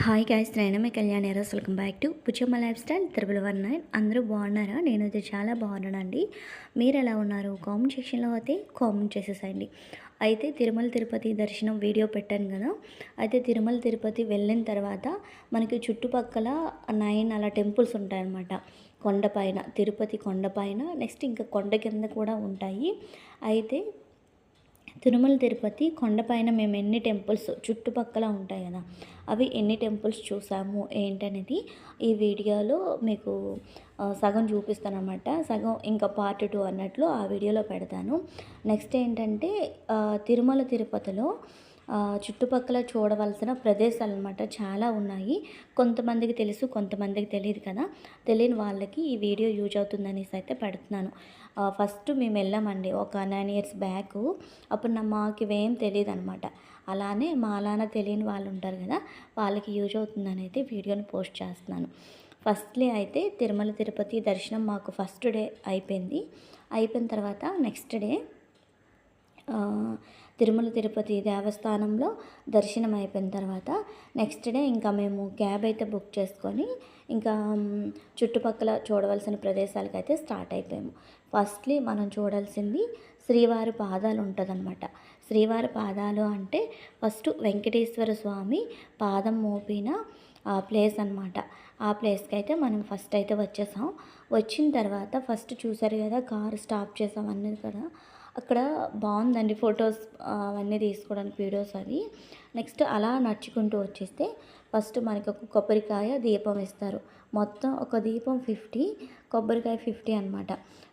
Hi guys నేను మీ Kalyan Eros welcome back to Puchamma lifestyle. Triple one nine. అందరూ బాగున్నారా? నేనైతే చాలా బాగున్నానండి. మీరు ఎలా ఉన్నారు? కామెంట్ సెక్షన్లో అయితే కామెంట్ చేసేసండి అయితే తిరుమల తిరుపతి దర్శనం వీడియో పెట్టాను కదా. అయితే తిరుమల తిరుపతి వెళ్ళిన తర్వాత మనకి చుట్టుపక్కల నైన్ అలా టెంపుల్స్ ఉంటాయన్నమాట. కొండపైన తిరుపతి కొండపైన నెక్స్ట్ ఇంకా కొండ కింద కూడా ఉంటాయి. అయితే తిరుమల తిరుపతి కొండపైన మేము ఎన్ని టెంపుల్స్? చుట్టుపక్కల ఉంటాయి కదా. అవి ఎన్ని టెంపుల్స్ చూసాము ఏంటనేది ఈ వీడియోలో మీకు సగం చూపిస్తాను అనమాట సగం ఇంకా పార్ట్ టూ అన్నట్లు ఆ వీడియోలో పెడతాను. నెక్స్ట్ ఏంటంటే తిరుమల తిరుపతిలో చుట్టుపక్కల చూడవలసిన ప్రదేశాలు అనమాట చాలా ఉన్నాయి. కొంతమందికి తెలుసు కొంతమందికి తెలియదు కదా. తెలియని వాళ్ళకి ఈ వీడియో యూజ్ అవుతుందనేసి అయితే పెడుతున్నాను. ఫస్ట్ మేము వెళ్ళామండి ఒక నైన్ ఇయర్స్ బ్యాక్ అప్పుడు నా మాకు ఇవేం తెలియదు అనమాట అలానే మా అలానే తెలియని వాళ్ళు ఉంటారు కదా వాళ్ళకి యూజ్ అవుతుందని అయితే వీడియోని పోస్ట్ చేస్తున్నాను. ఫస్ట్లీ అయితే తిరుమల తిరుపతి దర్శనం మాకు ఫస్ట్ డే అయిపోయింది. అయిపోయిన తర్వాత నెక్స్ట్ డే తిరుమల తిరుపతి దేవస్థానంలో దర్శనం అయిపోయిన తర్వాత నెక్స్ట్ డే ఇంకా మేము క్యాబ్ అయితే బుక్ చేసుకొని ఇంకా చుట్టుపక్కల చూడవలసిన ప్రదేశాలకు అయితే స్టార్ట్ అయిపోయాము. ఫస్ట్లీ మనం చూడాల్సింది శ్రీవారి పాదాలు ఉంటుందన్నమాట. శ్రీవారి పాదాలు అంటే ఫస్ట్ వెంకటేశ్వర స్వామి పాదం మోపిన ఆ ప్లేస్ అనమాట ఆ ప్లేస్కి అయితే మనం ఫస్ట్ అయితే వచ్చేసాం. వచ్చిన తర్వాత ఫస్ట్ చూసారు కదా కారు స్టాప్ చేసాం అన్నది కదా అక్కడ బాగుందండి ఫొటోస్ అవన్నీ తీసుకోవడానికి వీడియోస్ అవి. నెక్స్ట్ అలా నడుచుకుంటూ వచ్చేస్తే ఫస్ట్ మనకి ఒక కొబ్బరికాయ దీపం ఇస్తారు మొత్తం ఒక దీపం ఫిఫ్టీ కొబ్బరికాయ ఫిఫ్టీ అనమాట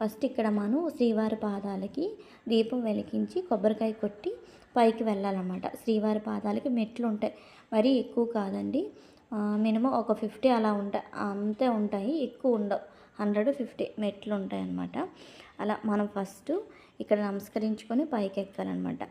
ఫస్ట్ ఇక్కడ మనం శ్రీవారి పాదాలకి దీపం వెలిగించి కొబ్బరికాయ కొట్టి పైకి వెళ్ళాలన్నమాట. శ్రీవారి పాదాలకి మెట్లు ఉంటాయి. మరీ ఎక్కువ కాదండి. మినిమం ఒక ఫిఫ్టీ అలా ఉంటాయి అంతే ఉంటాయి. ఎక్కువ ఉండవు. హండ్రెడ్ ఫిఫ్టీ మెట్లు ఉంటాయి అన్నమాట అలా మనం ఫస్ట్ ఇక్కడ నమస్కరించుకొని పైకి ఎక్కాలన్నమాట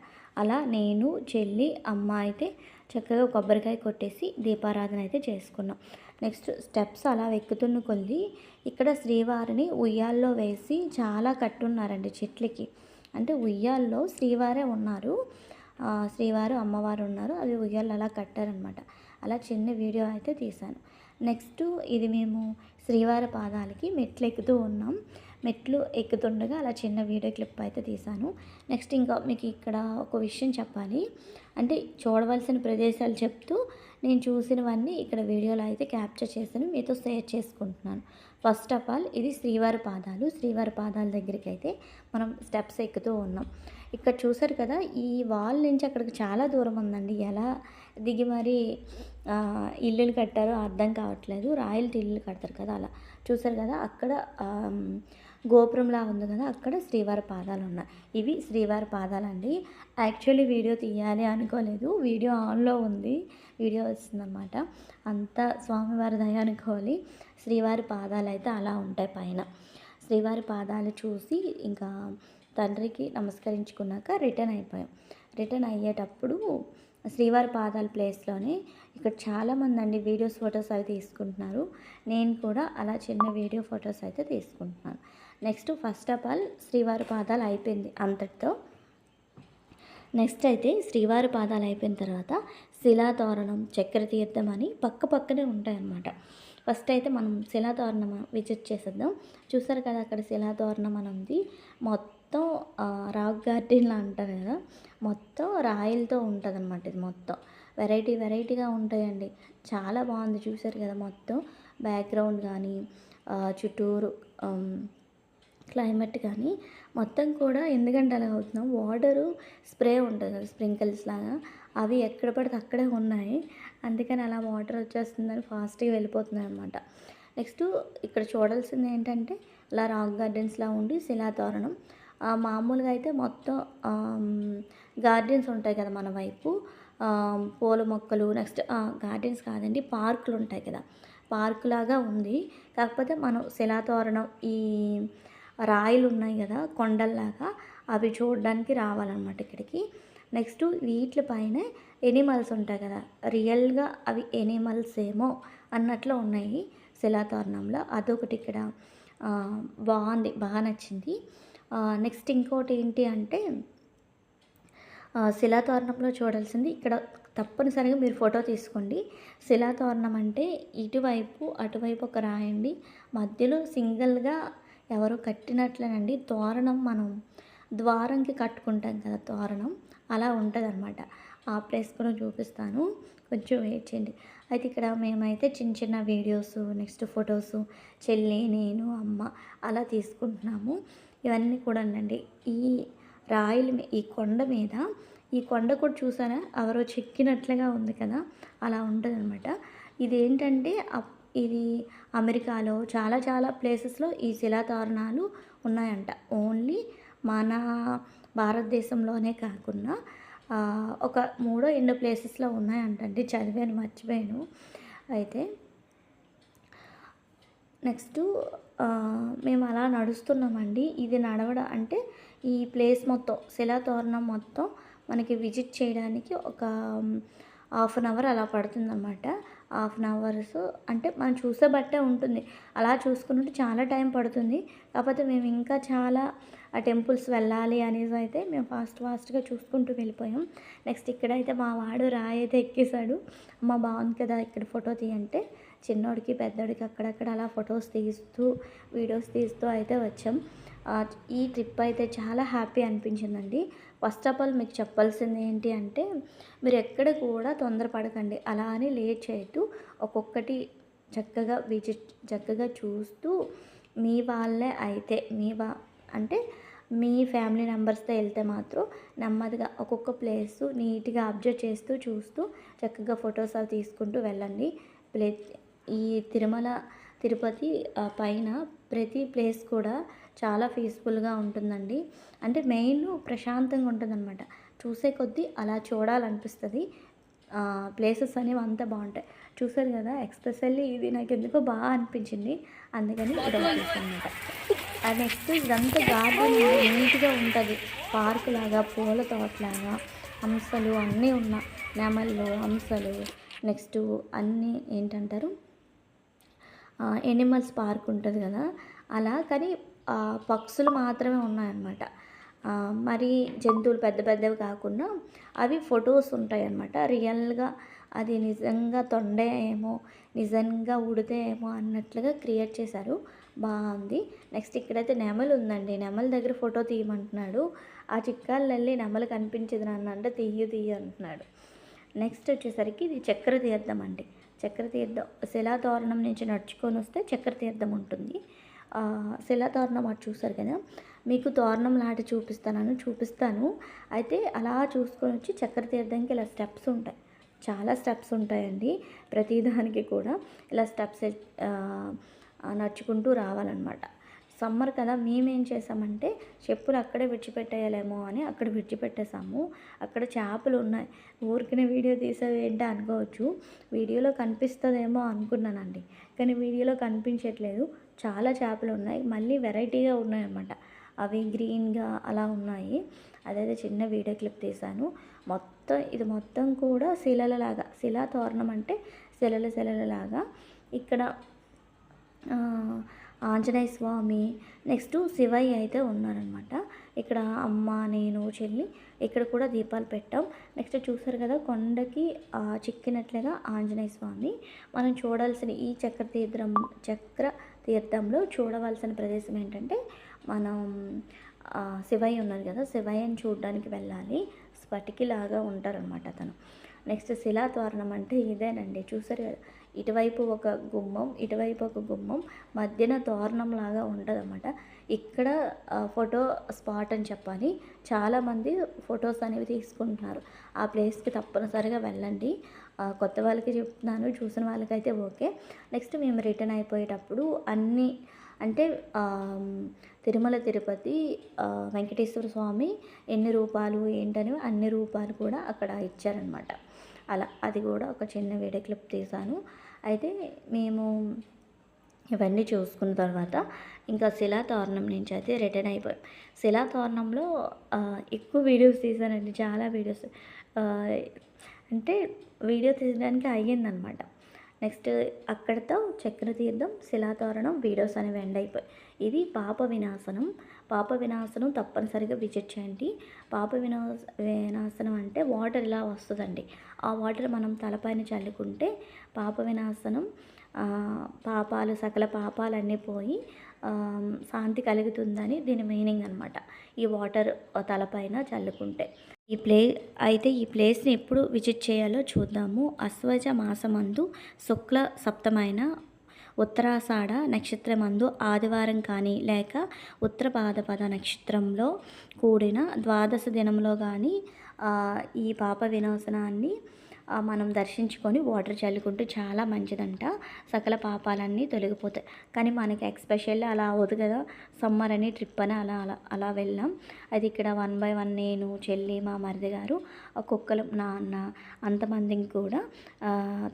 అలా నేను చెల్లి అమ్మ అయితే చక్కగా కొబ్బరికాయ కొట్టేసి దీపారాధన అయితే చేసుకున్నాం. నెక్స్ట్ స్టెప్స్ అలా ఎక్కుతున్న కొద్ది ఇక్కడ శ్రీవారిని ఉయ్యాల్లో వేసి చాలా కట్టున్నారండి చెట్లకి. అంటే ఉయ్యాల్లో శ్రీవారే ఉన్నారు. శ్రీవారు అమ్మవారు ఉన్నారు. అవి ఉయ్యాలు అలా కట్టారనమాట అలా చిన్న వీడియో అయితే తీశాను. నెక్స్ట్ ఇది మేము శ్రీవారి పాదాలకి మెట్లు ఎక్కుతూ ఉన్నాం. మెట్లు ఎక్కుతుండగా అలా చిన్న వీడియో క్లిప్ అయితే తీశాను. నెక్స్ట్ ఇంకా మీకు ఇక్కడ ఒక విషయం చెప్పాలి. అంటే చూడవలసిన ప్రదేశాలు చెప్తూ నేను చూసినవన్నీ ఇక్కడ వీడియోలో అయితే క్యాప్చర్ చేశాను. మీతో షేర్ చేసుకుంటున్నాను. ఫస్ట్ ఆఫ్ ఆల్ ఇది శ్రీవారి పాదాలు. శ్రీవారి పాదాల దగ్గరికి అయితే మనం స్టెప్స్ ఎక్కుతూ ఉన్నాం. ఇక్కడ చూసారు కదా ఈ వాల్ నుంచి అక్కడికి చాలా దూరం ఉందండి. ఎలా దిగి మరి ఇల్లులు కట్టారో అర్థం కావట్లేదు. రాయలటీ ఇల్లు కడతారు కదా అలా. చూసారు కదా అక్కడ గోపురంలా ఉంది కదా అక్కడ శ్రీవారి పాదాలు ఉన్నాయి. ఇవి శ్రీవారి పాదాలండి. యాక్చువల్లీ వీడియో తీయాలి అనుకోలేదు. వీడియో ఆన్లో ఉంది. వీడియో వస్తుందన్నమాట. అంతా స్వామివారి దయ అనుకోవాలి. శ్రీవారి పాదాలు అయితే అలా ఉంటాయి పైన. శ్రీవారి పాదాలు చూసి ఇంకా తండ్రికి నమస్కరించుకున్నాక రిటర్న్ అయిపోయాం. రిటర్న్ అయ్యేటప్పుడు శ్రీవారి పాదాల ప్లేస్లోనే ఇక్కడ చాలామంది అండి వీడియోస్ ఫొటోస్ అవి తీసుకుంటున్నారు. నేను కూడా అలా చిన్న వీడియో ఫొటోస్ అయితే తీసుకుంటున్నాను. నెక్స్ట్ ఫస్ట్ ఆఫ్ ఆల్ శ్రీవారి పాదాలు అయిపోయింది అంతటితో. నెక్స్ట్ అయితే శ్రీవారి పాదాలు అయిపోయిన తర్వాత శిలాతోరణం చక్ర తీర్థం అని పక్క పక్కనే ఉంటాయన్నమాట. ఫస్ట్ అయితే మనం శిలాతోరణం విజిట్ చేసేద్దాం. చూసారు కదా అక్కడ శిలాతోరణం అని ఉంది. మొత్తం మొత్తం రాక్ గార్డెన్లా అంటారు కదా మొత్తం రాయలతో ఉంటుంది అనమాట ఇది మొత్తం. వెరైటీ వెరైటీగా ఉంటాయండి. చాలా బాగుంది చూసారు కదా మొత్తం. బ్యాక్గ్రౌండ్ కానీ చుట్టూరు క్లైమేట్ కానీ మొత్తం కూడా ఎందుకంటే అలా అవుతున్నాం వాటరు స్ప్రే ఉంటుంది కదా స్ప్రింకిల్స్ లాగా. అవి ఎక్కడ పడితే అక్కడే ఉన్నాయి. అందుకని అలా వాటర్ వచ్చేస్తుందని ఫాస్ట్గా వెళ్ళిపోతున్నాయి అనమాట నెక్స్ట్ ఇక్కడ చూడాల్సింది ఏంటంటే ఇలా రాక్ గార్డెన్స్లా ఉండి శిలాతోరణం మామూలుగా అయితే మొత్తం గార్డెన్స్ ఉంటాయి కదా మన వైపు. పూల మొక్కలు నెక్స్ట్ గార్డెన్స్ కాదండి పార్కులు ఉంటాయి కదా. పార్క్ లాగా ఉంది. కాకపోతే మనం శిలాతోరణం ఈ రాయిలు ఉన్నాయి కదా కొండల్లాగా అవి చూడడానికి రావాలన్నమాట ఇక్కడికి. నెక్స్ట్ వీటి పైన ఎనిమల్స్ ఉంటాయి కదా. రియల్గా అవి ఎనిమల్స్ ఏమో అన్నట్లు ఉన్నాయి శిలాతోరణంలో అదొకటి ఇక్కడ బాగుంది బాగా నచ్చింది. నెక్స్ట్ ఇంకోటి ఏంటి అంటే శిలాతోరణంలో చూడాల్సింది. ఇక్కడ తప్పనిసరిగా మీరు ఫోటో తీసుకోండి. శిలాతోరణం అంటే ఇటువైపు అటువైపు ఒక రాయండి. మధ్యలో సింగిల్గా ఎవరు కట్టినట్లేనండి. తోరణం మనం ద్వారంకి కట్టుకుంటాం కదా తోరణం. అలా ఉంటుంది అనమాట ఆ ప్లేస్ కూడా చూపిస్తాను. కొంచెం వెయిట్ చేయండి. అయితే ఇక్కడ మేమైతే చిన్న చిన్న వీడియోస్ నెక్స్ట్ ఫొటోస్ చెల్లి నేను అమ్మ అలా తీసుకుంటున్నాము. ఇవన్నీ కూడా అండి ఈ రాయిల ఈ కొండ మీద ఈ కొండ కూడా చూసారా? ఎవరో చెక్కినట్లుగా ఉంది కదా? అలా ఉంటుంది అనమాట ఇది ఏంటంటే ఇది అమెరికాలో చాలా చాలా ప్లేసెస్లో ఈ శిలాతోరణాలు ఉన్నాయంట. ఓన్లీ మన భారతదేశంలోనే కాకుండా ఒక మూడో ఎన్నో ప్లేసెస్లో ఉన్నాయంటండి. చదివాను మర్చిపోయాను. అయితే నెక్స్ట్ మేము అలా నడుస్తున్నామండి. ఇది నడవడం అంటే ఈ ప్లేస్ మొత్తం శిలాతోరణం మొత్తం మనకి విజిట్ చేయడానికి ఒక హాఫ్ అన్ అవర్ అలా పడుతుందన్నమాట. హాఫ్ అన్ అవర్స్ అంటే మనం చూసే బట్టే ఉంటుంది. అలా చూసుకుంటే చాలా టైం పడుతుంది. కాకపోతే మేము ఇంకా చాలా ఆ టెంపుల్స్ వెళ్ళాలి అనేసి అయితే మేము ఫాస్ట్ ఫాస్ట్గా చూసుకుంటూ వెళ్ళిపోయాం. నెక్స్ట్ ఇక్కడైతే మా వాడు రాయి అయితే ఎక్కేశాడు. అమ్మ బాగుంది కదా ఇక్కడ ఫోటో తీయంటే. చిన్నోడికి పెద్దోడికి అక్కడక్కడ అలా ఫొటోస్ తీస్తూ వీడియోస్ తీస్తూ అయితే వచ్చాం. ఈ ట్రిప్ అయితే చాలా హ్యాపీ అనిపించిందండి. ఫస్ట్ ఆఫ్ ఆల్ మీకు చెప్పాల్సింది ఏంటి అంటే మీరు ఎక్కడ కూడా తొందరపడకండి. అలా అని లేట్ చేయొద్దు. ఒక్కొక్కటి చక్కగా విజిట్ చక్కగా చూస్తూ మీ వాళ్ళే అయితే మీ వా అంటే మీ ఫ్యామిలీ మెంబర్స్తో వెళ్తే మాత్రం నెమ్మదిగా ఒక్కొక్క ప్లేస్ నీట్గా అబ్జర్వ్ చేస్తూ చూస్తూ చక్కగా ఫొటోస్ అవి తీసుకుంటూ వెళ్ళండి. ప్లే ఈ తిరుమల తిరుపతి పైన ప్రతి ప్లేస్ కూడా చాలా పీస్ఫుల్గా ఉంటుందండి. అంటే మెయిన్ ప్రశాంతంగా ఉంటుందన్నమాట. చూసే కొద్దీ అలా చూడాలనిపిస్తుంది. ప్లేసెస్ అనేవి అంతా బాగుంటాయి. చూసారు కదా ఎక్స్పెషల్లీ ఇది నాకు ఎందుకో బాగా అనిపించింది. అందుకని ఫోటో అనమాట నెక్స్ట్ ఇదంతా గార్డెన్ నీట్గా ఉంటుంది. పార్క్ లాగా పూల తోటలాగా హంసలు అన్నీ ఉన్న నెమళ్ళు హంసలు నెక్స్ట్ అన్నీ ఏంటంటారు? ఎనిమల్స్ పార్క్ ఉంటుంది కదా? అలా. కానీ పక్షులు మాత్రమే ఉన్నాయన్నమాట. మరి జంతువులు పెద్ద పెద్దవి కాకుండా అవి ఫొటోస్ ఉంటాయి అన్నమాట రియల్గా అది నిజంగా తొండే ఏమో నిజంగా ఉడితే ఏమో అన్నట్లుగా క్రియేట్ చేశారు. బాగుంది. నెక్స్ట్ ఇక్కడైతే నెమలు ఉందండి. నెమల దగ్గర ఫోటో తీయమంటున్నాడు. ఆ చిక్కాలు వెళ్ళి నెమలు కనిపించదు నన్ను అంటే తీయ తీయ అంటున్నాడు. నెక్స్ట్ వచ్చేసరికి ఇది చక్ర తీద్దామండి. చక్రతీర్థం చక్ర తీర్థం శిలాతోరణం నుంచి నడుచుకొని వస్తే చక్ర తీర్థం ఉంటుంది శిలాతోరణం అటు చూసారు కదా? మీకు తోరణం లాంటి చూపిస్తాను చూపిస్తాను. అయితే అలా చూసుకొని వచ్చి చక్రతీర్థంకి ఇలా స్టెప్స్ ఉంటాయి. చాలా స్టెప్స్ ఉంటాయండి. ప్రతిదానికి కూడా ఇలా స్టెప్స్ నడుచుకుంటూ రావాలన్నమాట. సమ్మర్ కదా మేమేం చేసామంటే చెప్పులు అక్కడే విడిచిపెట్టేయాలేమో అని అక్కడ విడిచిపెట్టేసాము. అక్కడ చేపలు ఉన్నాయి. ఊరికిన వీడియో తీసేవేంటి అనుకోవచ్చు. వీడియోలో కనిపిస్తుందేమో అనుకున్నానండి. కానీ వీడియోలో కనిపించట్లేదు. చాలా చేపలు ఉన్నాయి. మళ్ళీ వెరైటీగా ఉన్నాయన్నమాట. అవి గ్రీన్గా అలా ఉన్నాయి. అదైతే చిన్న వీడియో క్లిప్ తీశాను. మొత్తం ఇది మొత్తం కూడా శిలలలాగా శిలా తోరణం అంటే శిలల శిలలలాగా. ఇక్కడ ఆంజనేయ స్వామి నెక్స్ట్ శివయ్య అయితే ఉన్నారనమాట ఇక్కడ అమ్మ నేను చెల్లి ఇక్కడ కూడా దీపాలు పెట్టాం. నెక్స్ట్ చూసారు కదా కొండకి చిక్కినట్లుగా ఆంజనేయ స్వామి. మనం చూడాల్సిన ఈ చక్ర తీర్థం చక్ర తీర్థంలో చూడవలసిన ప్రదేశం ఏంటంటే మనం శివయ్య ఉన్నారు కదా శివయ్యని చూడడానికి వెళ్ళాలి. స్ఫటికిలాగా ఉంటారనమాట అతను. నెక్స్ట్ శిలాతోరణం అంటే ఇదేనండి. చూసారు కదా ఇటువైపు ఒక గుమ్మం ఇటువైపు ఒక గుమ్మం మధ్యన తోరణం లాగా ఉంటుందన్నమాట. ఇక్కడ ఫోటో స్పాట్ అని చెప్పాలి. చాలామంది ఫొటోస్ అనేవి తీసుకుంటున్నారు. ఆ ప్లేస్కి తప్పనిసరిగా వెళ్ళండి. కొత్త వాళ్ళకి చెప్తున్నాను చూసిన వాళ్ళకైతే ఓకే. నెక్స్ట్ మేము రిటర్న్ అయిపోయేటప్పుడు అన్నీ అంటే తిరుమల తిరుపతి వెంకటేశ్వర స్వామి ఎన్ని రూపాలు ఏంటని అన్ని రూపాలు కూడా అక్కడ ఇచ్చారనమాట అలా అది కూడా ఒక చిన్న వీడియో క్లిప్ తీశాను. అయితే మేము ఇవన్నీ చూసుకున్న తర్వాత ఇంకా శిలాతోరణం నుంచి అయితే రిటర్న్ అయిపోయాం. శిలాతోరణంలో తోరణంలో ఎక్కువ వీడియోస్ తీసానండి చాలా వీడియోస్ అంటే వీడియో తీయడానికి అయ్యిందనమాట. నెక్స్ట్ అక్కడితో చక్రతీర్థం శిలాతోరణం వీడియోస్ అనేవి ఎండ్ అయిపోయి. ఇది పాప వినాశనం. పాప వినాశనం తప్పనిసరిగా విజిట్ చేయండి. పాప వినాశ వినాశనం అంటే వాటర్ ఇలా వస్తుందండి. ఆ వాటర్ మనం తలపైన చల్లుకుంటే పాప వినాశనం పాపాలు సకల పాపాలన్నీ పోయి శాంతి కలుగుతుందని దీని మీనింగ్ అనమాట ఈ వాటర్ తలపైన చల్లుకుంటే. ఈ ప్లే అయితే ఈ ప్లేస్ని ఎప్పుడు విజిట్ చేయాలో చూద్దాము. అశ్వజ మాసమందు శుక్ల సప్తమైన ఉత్తరాషాఢ నక్షత్రమందు ఆదివారం కానీ లేక ఉత్తర పాదపద నక్షత్రంలో కూడిన ద్వాదశ దినంలో కానీ ఈ పాప వినాశనాన్ని మనం దర్శించుకొని వాటర్ చల్లుకుంటే చాలా మంచిదంట. సకల పాపాలన్నీ తొలగిపోతాయి. కానీ మనకి ఎక్స్పెషల్లీ అలా అవ్వదు కదా సమ్మర్ అని ట్రిప్ అని అలా అలా అలా వెళ్ళాం. అది ఇక్కడ వన్ బై వన్ నేను చెల్లి మా మరిది గారు ఆ కుక్కలు నాన్న అంతమందికి కూడా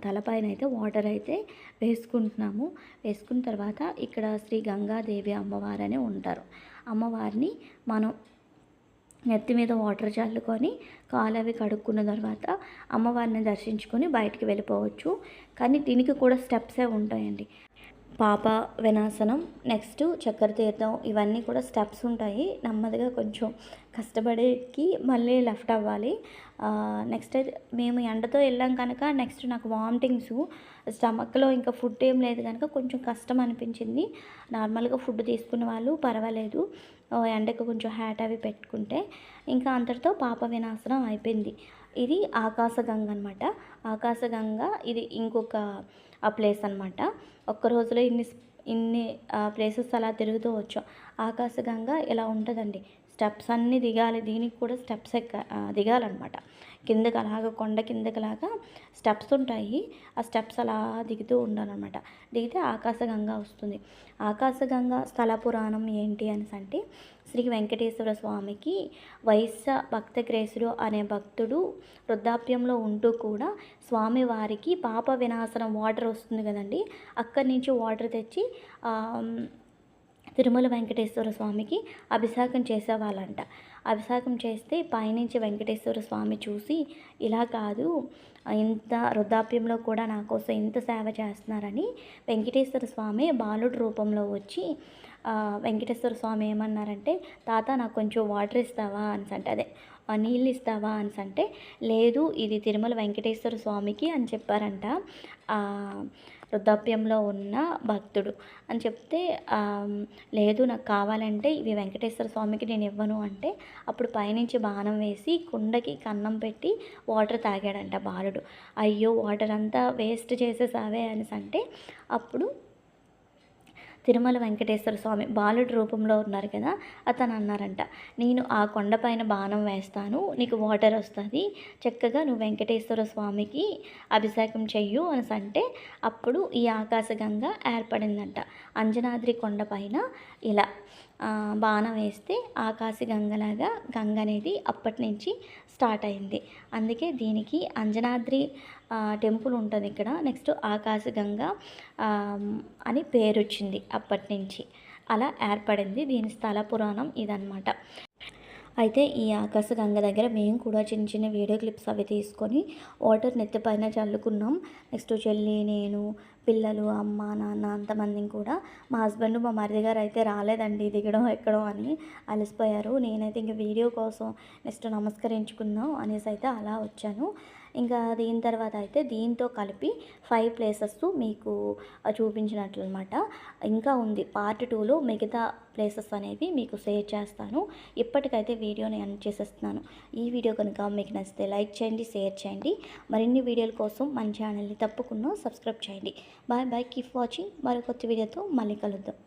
తలపైన అయితే వాటర్ అయితే వేసుకుంటున్నాము. వేసుకున్న తర్వాత ఇక్కడ శ్రీ గంగాదేవి అమ్మవారనే ఉంటారు. అమ్మవారిని మనం నెత్తి మీద వాటర్ చల్లుకొని కాలు అవి కడుక్కున్న తర్వాత అమ్మవారిని దర్శించుకొని బయటికి వెళ్ళిపోవచ్చు. కానీ దీనికి కూడా స్టెప్సే ఉంటాయండి. పాప వినాశనం నెక్స్ట్ చక్కెర తీర్థం ఇవన్నీ కూడా స్టెప్స్ ఉంటాయి. నెమ్మదిగా కొంచెం కష్టపడేకి మళ్ళీ లెఫ్ట్ అవ్వాలి. నెక్స్ట్ మేము ఎండతో వెళ్ళాం కనుక నెక్స్ట్ నాకు వామిటింగ్స్ స్టమక్లో ఇంకా ఫుడ్ ఏం లేదు కనుక కొంచెం కష్టం అనిపించింది. నార్మల్గా ఫుడ్ తీసుకున్న వాళ్ళు పర్వాలేదు. ఆ, ఎండకు కొంచెం హ్యాట్ అవి పెట్టుకుంటే. ఇంకా అంతటితో పాప వినాశనం అయిపోయింది. ఇది ఆకాశగంగ అనమాట ఆకాశగంగ ఇది ఇంకొక ఆ ప్లేస్ అనమాట ఒక్క రోజులో ఇన్ని ఇన్ని ప్లేసెస్ అలా తిరుగుతూ వచ్చాం. ఆకాశగంగ ఇలా ఉంటుందండి. స్టెప్స్ అన్నీ దిగాలి దీనికి కూడా స్టెప్స్ ఎక్క దిగాలన్నమాట. కిందకి అలాగ కొండ కిందకిలాగా స్టెప్స్ ఉంటాయి. ఆ స్టెప్స్ అలా దిగుతూ ఉండాలన్నమాట. దిగితే ఆకాశగంగ వస్తుంది. ఆకాశగంగ స్థల పురాణం ఏంటి అని అంటే శ్రీ వెంకటేశ్వర స్వామికి వైశ్య భక్తగ్రేసుడు అనే భక్తుడు వృద్ధాప్యంలో ఉంటూ కూడా స్వామివారికి పాప వినాశనం వాటర్ వస్తుంది కదండి. అక్కడి నుంచి వాటర్ తెచ్చి తిరుమల వెంకటేశ్వర స్వామికి అభిషేకం చేసేవాళ్ళంట. అభిషేకం చేస్తే పైనుంచి వెంకటేశ్వర స్వామి చూసి ఇలా కాదు ఇంత వృద్ధాప్యంలో కూడా నా కోసం ఇంత సేవ చేస్తున్నారని వెంకటేశ్వర స్వామి బాలుడు రూపంలో వచ్చి వెంకటేశ్వర స్వామి ఏమన్నారంటే తాత నాకు కొంచెం వాటర్ ఇస్తావా అని అంటే అదే నీళ్ళు ఇస్తావా అని అంటే లేదు ఇది తిరుమల వెంకటేశ్వర స్వామికి అని చెప్పారంట. వృద్ధాప్యంలో ఉన్న భక్తుడు అని చెప్తే లేదు నాకు కావాలంటే ఇవి వెంకటేశ్వర స్వామికి నేను ఇవ్వను అంటే అప్పుడు పైనుంచి బాణం వేసి కుండకి కన్నం పెట్టి వాటర్ తాగాడంట బాలుడు. అయ్యో వాటర్ అంతా వేస్ట్ చేసేసావే అనేసి అంటే అప్పుడు తిరుమల వెంకటేశ్వర స్వామి బాలుడి రూపంలో ఉన్నారు కదా అతను అన్నారంట నేను ఆ కొండపైన బాణం వేస్తాను నీకు వాటర్ వస్తుంది చక్కగా నువ్వు వెంకటేశ్వర స్వామికి అభిషేకం చెయ్యు అని అంటే అప్పుడు ఈ ఆకాశగంగ ఏర్పడిందంట అంజనాద్రి కొండపైన ఇలా. బాణం వేస్తే ఆకాశగంగలాగా గంగ అనేది అప్పటి నుంచి స్టార్ట్ అయింది. అందుకే దీనికి అంజనాద్రి టెంపుల్ ఉంటుంది ఇక్కడ. నెక్స్ట్ ఆకాశ గంగ అని పేరు వచ్చింది అప్పటి నుంచి. అలా ఏర్పడింది దీని స్థల పురాణం ఇదన్నమాట. అయితే ఈ ఆకాశగంగ దగ్గర మేము కూడా చిన్న చిన్న వీడియో క్లిప్స్ అవి తీసుకొని వాటర్ నెత్తిపైన చల్లుకున్నాం. నెక్స్ట్ చెల్లి నేను పిల్లలు అమ్మ నాన్న అంతమందిని కూడా మా హస్బెండ్ మా మరిది గారు అయితే రాలేదండి దిగడం ఎక్కడం అని అలసిపోయారు. నేనైతే ఇంక వీడియో కోసం నెక్స్ట్ నమస్కరించుకుందాం అనేసి అయితే అలా వచ్చాను. ఇంకా దీని తర్వాత అయితే దీంతో కలిపి ఫైవ్ ప్లేసెస్ మీకు చూపించినట్లు అనమాట ఇంకా ఉంది పార్ట్ టూలో మిగతా ప్లేసెస్ అనేవి మీకు షేర్ చేస్తాను. ఇప్పటికైతే వీడియోని ఎండ్ చేసేస్తున్నాను. ఈ వీడియో కనుక మీకు నచ్చితే లైక్ చేయండి షేర్ చేయండి. మరిన్ని వీడియోల కోసం మన ఛానల్ని తప్పకుండా సబ్స్క్రైబ్ చేయండి. బాయ్ బాయ్ కీప్ వాచింగ్ మరో కొత్త వీడియోతో మళ్ళీ కలుద్దాం.